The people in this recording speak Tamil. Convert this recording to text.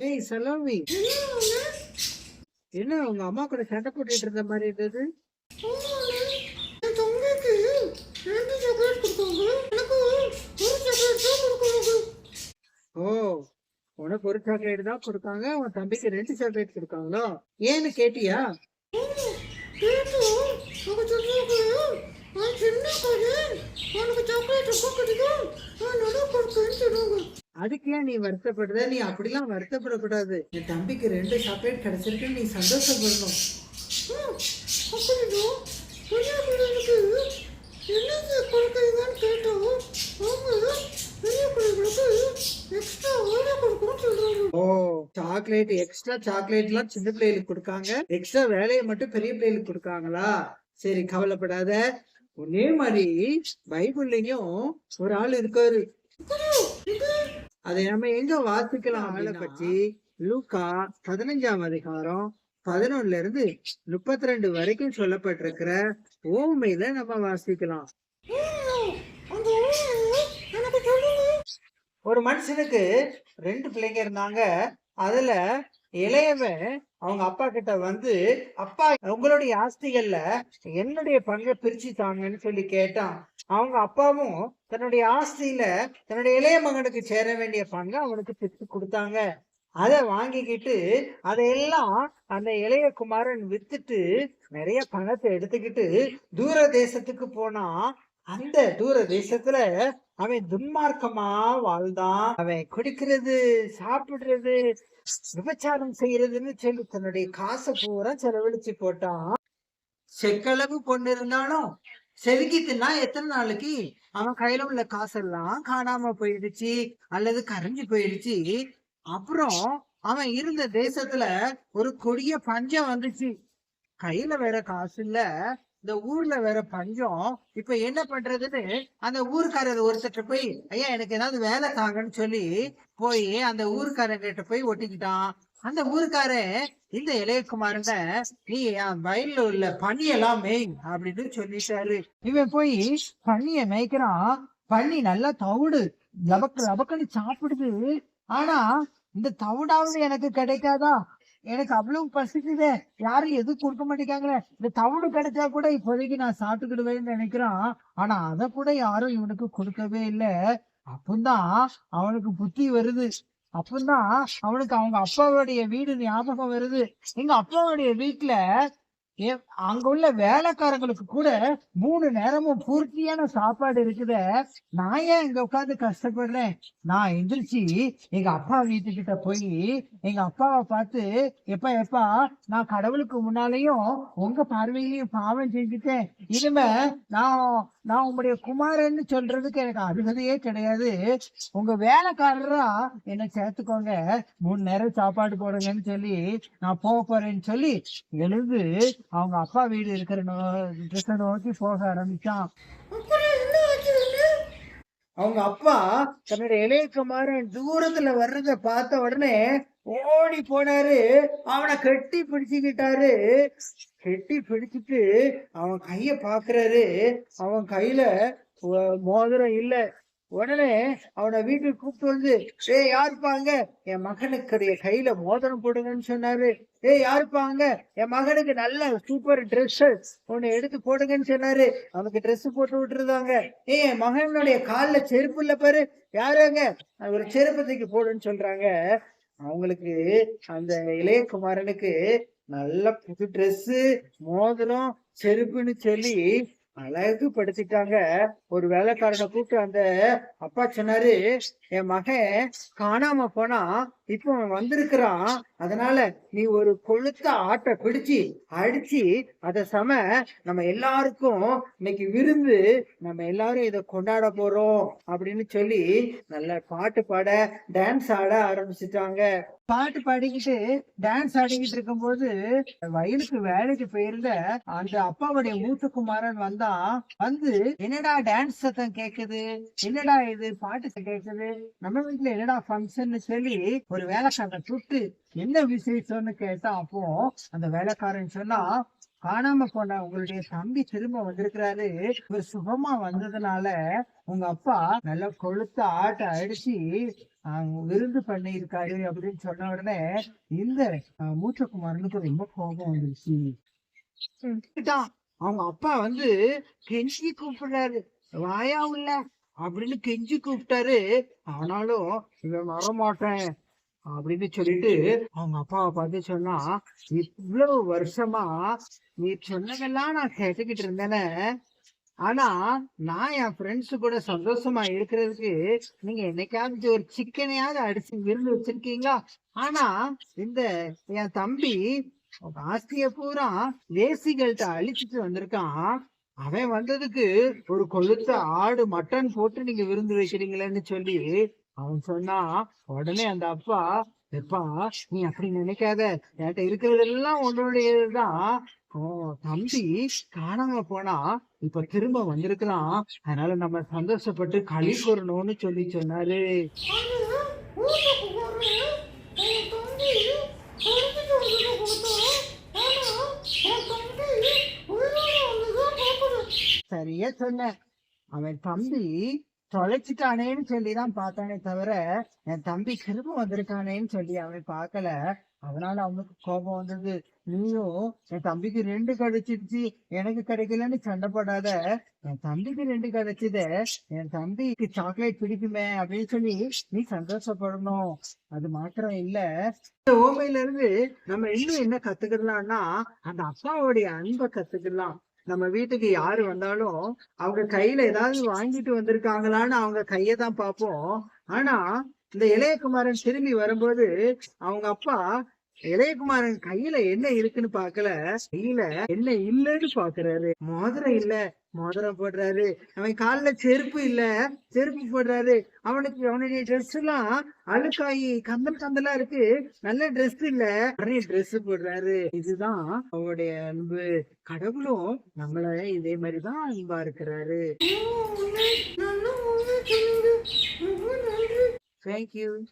ஏய் சலோமி. என்ன உங்க அம்மா கூட சண்டை போட்டுட்டு இருந்த மாதிரி இருந்தது? ஓ உனக்கு ஒரு சாக்லேட் தான் கொடுத்தாங்க உன் தம்பிக்கு ரெண்டு சாக்லேட் கொடுத்தாங்களோ? ஏன்னு கேட்டியா? அதுக்கு நீ வருத்தப்படுற? நீ அப்படிலாம் வருத்தப்படக்கூடாது. என் தம்பிக்கு ரெண்டு சாக்லேட் கிடைச்சிருக்கு நீ சந்தோஷப்படணும். ஓ சாக்லேட் எக்ஸ்ட்ரா சாக்லேட்லாம் சின்ன பிள்ளைகளுக்கு கொடுக்காங்க. எக்ஸ்ட்ரா வேலையை மட்டும் பெரிய பிள்ளைகளுக்கு கொடுக்காங்களா? சரி கவலைப்படாத. ஒரே மாதிரி பைபிள்லயும் ஒரு ஆள் இருக்காரு. அதை நம்ம எங்க வாசிக்கலாம் ஆளை பற்றி லூக்கா பதினஞ்சாம் அதிகாரம் பதினொன்னுல இருந்து முப்பத்தி ரெண்டு வரைக்கும் சொல்லப்பட்டிருக்கிற ஓமையில நம்ம வாசிக்கலாம். ஒரு மனுஷனுக்கு ரெண்டு பிள்ளைங்க இருந்தாங்க. அதுல இளையவன் அவங்க அப்பா கிட்ட வந்து அப்பா உங்களுடைய ஆஸ்திகள்ல என்னுடைய பங்கை பிரிச்சு தாங்கன்னு சொல்லி கேட்டான். அவங்க அப்பாவும் தன்னுடைய ஆஸ்தியில தன்னுடைய இளைய மகனுக்கு சேர வேண்டிய பங்கு அவனுக்கு பிரித்து கொடுத்தாங்க. அதை வாங்கிக்கிட்டு அதையெல்லாம் அந்த இளைய குமாரன் வித்துட்டு நிறைய பணத்தை எடுத்துக்கிட்டு தூர தேசத்துக்கு போனா அந்த தூர தேசத்துல அவன் துன்மார்க்கமா வாழ்ந்தான். அவன் குடிக்கிறது சாப்பிடுறது விபச்சாரம் செய்யறதுன்னு சொல்லி தன்னுடைய காசை பூரா செலவழிச்சு போட்டான். செக்களவு பொண்ணு இருந்தாலும் செதுக்கி தின்னா எத்தனை நாளைக்கு? அவன் கையில உள்ள காசெல்லாம் காணாம போயிடுச்சு அல்லது கரைஞ்சு போயிடுச்சு. அப்புறம் அவன் இருந்த தேசத்துல ஒரு கொடிய பஞ்சம் வந்துச்சு. கையில வேற காசு இல்ல. இந்த ஊர்ல வேற பஞ்சம். இப்ப என்ன பண்றதுன்னு அந்த ஊருக்காரர் ஒருத்தர் போய் ஐயா எனக்கு ஏதாவது வேலை தாங்கன்னு சொல்லி போய் அந்த ஊருக்காரங்கிட்ட போய் ஒட்டிக்கிட்டான். அந்த ஊருக்காரன் இந்த இளையகுமாரங்க நீ என் வயல்ல உள்ள பனியெல்லாம் மேய் அப்படின்னு சொல்லிட்டாரு. இவன் போய் பன்னிய மேய்க்கிறான். பன்னி நல்லா தவிடு. லபக்கு லபக்குன்னு சாப்பிடுது. ஆனா இந்த தவிடாவது எனக்கு கிடைக்காதா? எனக்கு அவ்வளவு பசிக்குதே. யாரும் எதுவும் கொடுக்க மாட்டேங்காங்களே இந்த தவிடு கிடைச்சா கூட இப்போதைக்கு நான் சாப்பிட்டுக்கிடுவேன்னு நினைக்கிறான். ஆனா அதை கூட யாரும் இவனுக்கு கொடுக்கவே இல்லை. அப்பந்தான் அவனுக்கு புத்தி வருது. அப்பந்தான் அவனுக்கு அவங்க அப்பாவுடைய வீடு ஞாபகம் வருது. எங்க அப்பாவுடைய வீட்டுல அங்க உள்ள வேலைக்காரங்களுக்கு கூட மூணு நேரமும் பூர்த்தியான சாப்பாடு இருக்குத. நான் ஏன் இங்க உட்காந்து கஷ்டப்படுறேன்? நான் எந்திரிச்சு எங்க அப்பா வீட்டுக்கிட்ட போய் எங்க அப்பாவை பார்த்து எப்பா எப்பா நான் கடவுளுக்கு முன்னாலேயும் உங்க பார்வையிலையும் பாவம் செஞ்சுட்டேன். இனிமே நான் நான் உங்களுடைய குமாரன்னு சொல்றதுக்கு எனக்கு அருகதையே கிடையாது. உங்க வேலைக்காரரா என்னை சேர்த்துக்கோங்க. மூணு நேரம் சாப்பாடு போடுங்கன்னு சொல்லி நான் போக போறேன்னு சொல்லி எழுந்து அவங்க அப்பா வீடு இருக்கிற நோ நோக்கி போக ஆரம்பிச்சான். அவங்க அப்பா தன்னுடைய இளைய குமாரன் தூரத்துல வர்றத பார்த்த உடனே ஓடி போனாரு. அவனை கட்டி பிடிச்சுக்கிட்டாரு. கட்டி பிடிச்சிட்டு அவன் கைய பாக்குறாரு. அவன் கையில மோதிரம் இல்ல. உடனே அவனை வீட்டுக்கு கூப்பிட்டு வந்து ஏய் யாருப்பாங்க என் மகனுக்குடைய கையில மோதிரம் போடுங்கன்னு சொன்னாரு. ஏய் யாருப்பாங்க என் மகனுக்கு நல்ல சூப்பர் ட்ரெஸ் ஒண்ணு எடுத்து போடுங்கன்னு சொன்னாரு. அவனுக்கு ட்ரெஸ் போட்டு விட்டுருந்தாங்க ஏய் என் மகனுடைய கால்ல செருப்பு இல்ல பாரு. யாருங்க ஒரு செருப்பு தூக்கி போடுன்னு சொல்றாங்க. அவங்களுக்கு அந்த இளையகுமாரனுக்கு நல்ல புது Dress மோதிரம் செருப்புன்னு சொல்லி அழகு படுத்திட்டாங்க ஒரு வேலைக்காரனை கூப்பிட்டு அந்த அப்பா சொன்னாரு என் மகன் காணாம போனா இப்போ அவன் வந்திருக்கிறான். அதனால நீ ஒரு கொழுத்த ஆட்டை பிடிச்சு அடிச்சு அதை சம நம்ம எல்லாருக்கும் இன்னைக்கு விருந்து நம்ம எல்லாரும் இதை கொண்டாட போறோம் அப்படின்னு சொல்லி நல்ல பாட்டு பாட டான்ஸ் ஆட ஆரம்பிச்சிட்டாங்க. பாட்டு பாடிக்கிட்டு டான்ஸ் ஆடிக்கிட்டு இருக்கும்போது வயலுக்கு வேலைக்கு போயிருந்த அந்த அப்பாவுடைய மூத்த குமாரன் வந்தான் வந்து என்னடா டான்ஸ் சத்தம் கேக்குது? என்னடா இது? பாட்டு கேக்குது? நம்ம வீட்டுல என்னடா ஃபங்க்ஷன் சொல்லி ஒரு வேலைக்காரன் சுட்டு என்ன விசேஷம்னு கேட்டா அப்போ அந்த வேலைக்காரன் சொன்னா காணாம போன உங்களுடைய தம்பி திரும்ப வந்திருக்கிறாரு. இவர் சுகமா வந்ததுனால உங்க அப்பா நல்லா கொழுத்த ஆட்டை அடிச்சு விருந்து பண்ணியிருக்காரு அப்படின்னு சொன்ன உடனே இந்த ஆஹ் மூச்சக்குமாரனுக்கு ரொம்ப கோபம் வந்துருச்சு. அவங்க அப்பா வந்து கெஞ்சி கூப்பிடுறாரு. வாயா உள்ள அப்படின்னு கெஞ்சி கூப்பிட்டாரு. ஆனாலும் இவன் வரமாட்டேன். அப்படின்னு சொல்லிட்டு அவங்க அப்பாவை பார்த்து சொன்னா இவ்வளவு வருஷமா நீ சொன்னதெல்லாம் நான் கேட்டுக்கிட்டு இருந்தேனே. ஆனா நான் என் ஃப்ரெண்ட்ஸ் கூட சந்தோஷமா இருக்கிறதுக்கு நீங்க என்னைக்காவது ஒரு சிக்கனையாவது அடிச்சு விருந்து வச்சிருக்கீங்களா? ஆனா இந்த என் தம்பி ஆஸ்திய பூரா தேசிகள்கிட்ட அழிச்சிட்டு வந்திருக்கான். அவன் வந்ததுக்கு ஒரு கொளுத்த ஆடு மட்டன் போட்டு நீங்க விருந்து வைக்கிறீங்களேன்னு சொல்லி அவன் சொன்னா உடனே அந்த அப்பா எப்பா நீ அப்படி நினைக்காத. என்கிட்ட இருக்கிறதெல்லாம் உன்னுடையதுதான். தம்பி காணாம போனா இப்ப திரும்ப வந்திருக்கிறான். அதனால நம்ம சந்தோஷப்பட்டு களி கூறணும்னு சொல்லி சொன்னாரு. சரியா சொன்ன. அவன் தம்பி தொலைச்சிட்டானேன்னு சொல்லிதான் பார்த்தானே தவிர என் தம்பி திரும்ப வந்திருக்கானேன்னு சொல்லி அவன் பார்க்கல. அதனால அவனுக்கு கோபம் வந்தது. நீயும் என் தம்பிக்கு ரெண்டு கிடைச்சிருச்சு எனக்கு கிடைக்கலன்னு சண்டை போடாத. என் தம்பிக்கு ரெண்டு கிடைச்சது. என் தம்பிக்கு சாக்லேட் பிடிக்குமே அப்படின்னு சொல்லி நீ சந்தோஷப்படணும். அது மாத்திரம் இல்ல. இந்த ஓமையில இருந்து நம்ம இன்னும் என்ன கத்துக்கலாம்னா அந்த அப்பாவுடைய அன்பை கத்துக்கலாம். நம்ம வீட்டுக்கு யாரு வந்தாலும் அவங்க கையில ஏதாவது வாங்கிட்டு வந்திருக்காங்களான்னு அவங்க கையை தான் பார்ப்போம். ஆனா இந்த இளையகுமாரன் திரும்பி வரும்போது அவங்க அப்பா இளையகுமாரன் கையில என்ன இருக்குன்னு பாக்கல கையில என்ன இல்லைன்னு பாக்குறாரு மோதிரம் இல்ல. மோதிரம் போடுறாரு. அவன் கால்ல செருப்பு இல்ல. செருப்பு போடுறாரு. அவனுக்கு அவனுடைய ட்ரெஸ் எல்லாம் அழுக்காயி கந்தல் கந்தலா இருக்கு. நல்ல ட்ரெஸ் இல்ல. நிறைய ட்ரெஸ் போடுறாரு. இதுதான் அவருடைய அன்பு. கடவுளும் நம்மள இதே மாதிரிதான் அன்பா இருக்கிறாரு. தேங்க்யூ